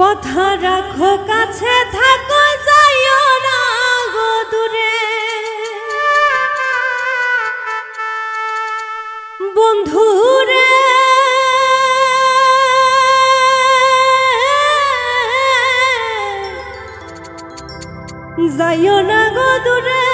কথা রাখো কাছে থাকো যাইও না গো দূরে। বন্ধুরে যাইও না গো দূরে।